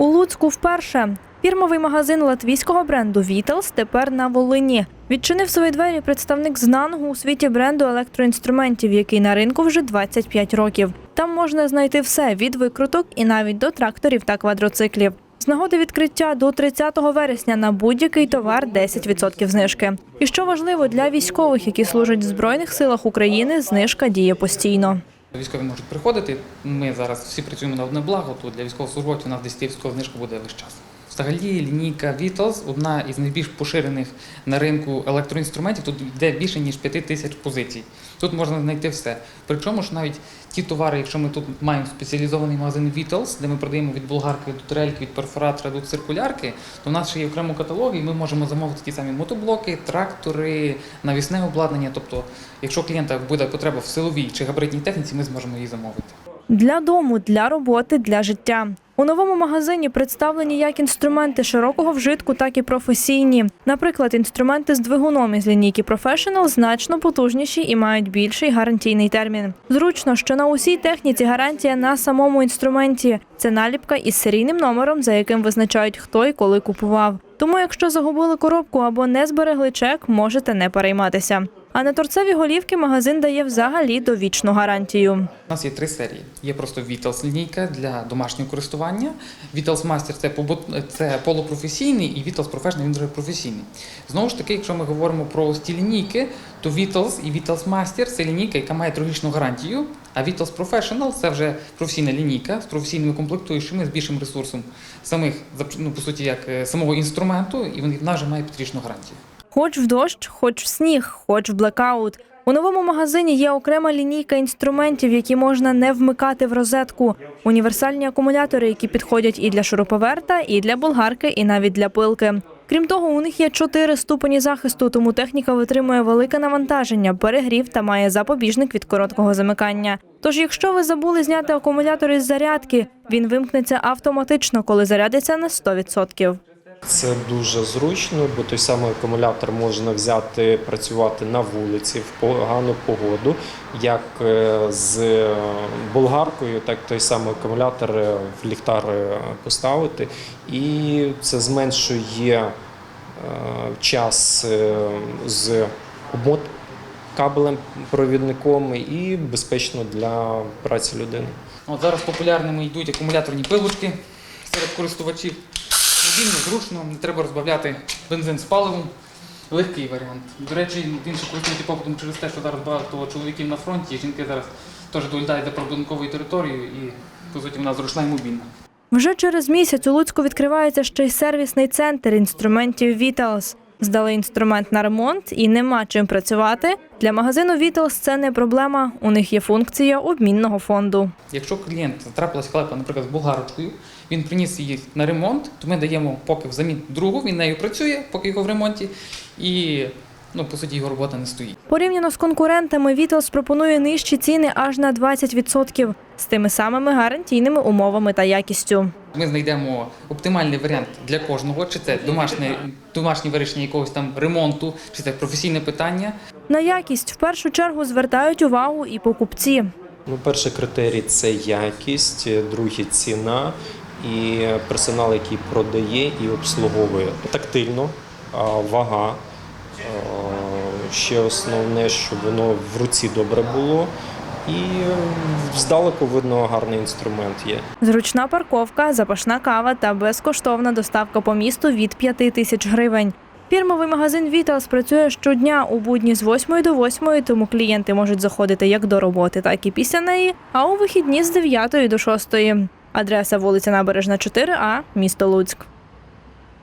У Луцьку вперше фірмовий магазин латвійського бренду Вітелс тепер на Волині. Відчинив свої двері представник знаного у світі бренду електроінструментів, який на ринку вже 25 років. Там можна знайти все від викруток і навіть до тракторів та квадроциклів. З нагоди відкриття до 30 вересня на будь-який товар 10% знижки. І що важливо для військових, які служать в збройних силах України, знижка діє постійно. Військові можуть приходити. Ми зараз всі працюємо на одне благо, то для військовослужбовців у нас 10 військова знижка буде весь час. Взагалі лінійка Vitals одна із найбільш поширених на ринку електроінструментів. Тут йде більше ніж 5 тисяч позицій. Тут можна знайти все. Причому ж навіть ті товари, якщо ми тут маємо спеціалізований магазин Vitals, де ми продаємо від болгарки до турельки, від перфоратора до циркулярки, то в нас ще є окремо каталоги, і ми можемо замовити ті самі мотоблоки, трактори, навісне обладнання. Тобто, якщо клієнта буде потреба в силовій чи габаритній техніці, ми зможемо її замовити. Для дому, для роботи, для життя. У новому магазині представлені як інструменти широкого вжитку, так і професійні. Наприклад, інструменти з двигуном із лінійки Professional значно потужніші і мають більший гарантійний термін. Зручно, що на усій техніці гарантія на самому інструменті. Це наліпка із серійним номером, за яким визначають, хто і коли купував. Тому, якщо загубили коробку або не зберегли чек, можете не перейматися. А на торцеві голівки магазин дає взагалі довічну гарантію. У нас є три серії. Є просто Vitals лінійка для домашнього користування. Vitals Master це це полупрофесійний і Vitals Professional він вже професійний. Знову ж таки, якщо ми говоримо про ці лінійки, то Vitals і Vitals Master це лінійка, яка має трьохрічну гарантію. А Vitals Professional це вже професійна лінійка з професійними комплектуючими, з більшим ресурсом самих ну, по суті, як е, самого інструменту, і вона вже має п'ятирічну гарантію. Хоч в дощ, хоч в сніг, хоч в блекаут. У новому магазині є окрема лінійка інструментів, які можна не вмикати в розетку. Універсальні акумулятори, які підходять і для шуруповерта, і для болгарки, і навіть для пилки. Крім того, у них є чотири ступені захисту, тому техніка витримує велике навантаження, перегрів та має запобіжник від короткого замикання. Тож, якщо ви забули зняти акумулятор із зарядки, він вимкнеться автоматично, коли зарядиться на 100%. Це дуже зручно, бо той самий акумулятор можна взяти, працювати на вулиці в погану погоду, як е, з е, болгаркою, так той самий акумулятор е, в ліхтар поставити. І це зменшує час з обмот кабелем провідником і безпечно для праці людини. От зараз популярними йдуть акумуляторні пилочки серед користувачів. Мобільно, зручно, не треба розбавляти бензин з паливом. Легкий варіант. До речі, він ще користується попитом через те, що зараз багато чоловіків на фронті, жінки зараз теж доїдають за прибудинковою територією і, по суті, вона зручна і мобільна. Вже через місяць у Луцьку відкривається ще й сервісний центр інструментів Vitals. Здали інструмент на ремонт і нема чим працювати. Для магазину Vitals це не проблема. У них є функція обмінного фонду. Якщо клієнт трапилась халепа, наприклад, з булгарочкою, він приніс її на ремонт, то ми даємо поки взамін другу, він нею працює, поки його в ремонті, і ну, по суті його робота не стоїть. Порівняно з конкурентами, Vitals пропонує нижчі ціни аж на 20% з тими самими гарантійними умовами та якістю. Ми знайдемо оптимальний варіант для кожного, чи це домашнє, домашнє вирішення якогось там ремонту, чи це професійне питання. На якість в першу чергу звертають увагу і покупці. Ну, перший критерій це якість, другий ціна і персонал, який продає і обслуговує. Тактильно, вага. Ще основне, щоб воно в руці добре було. І е, здалеку видно гарний інструмент є. Зручна парковка, запашна кава та безкоштовна доставка по місту від 5 тисяч гривень. Фірмовий магазин Vitals працює щодня у будні з 8 до 8, тому клієнти можуть заходити як до роботи, так і після неї, а у вихідні з 9 до 6. Адреса вулиця Набережна 4А, місто Луцьк.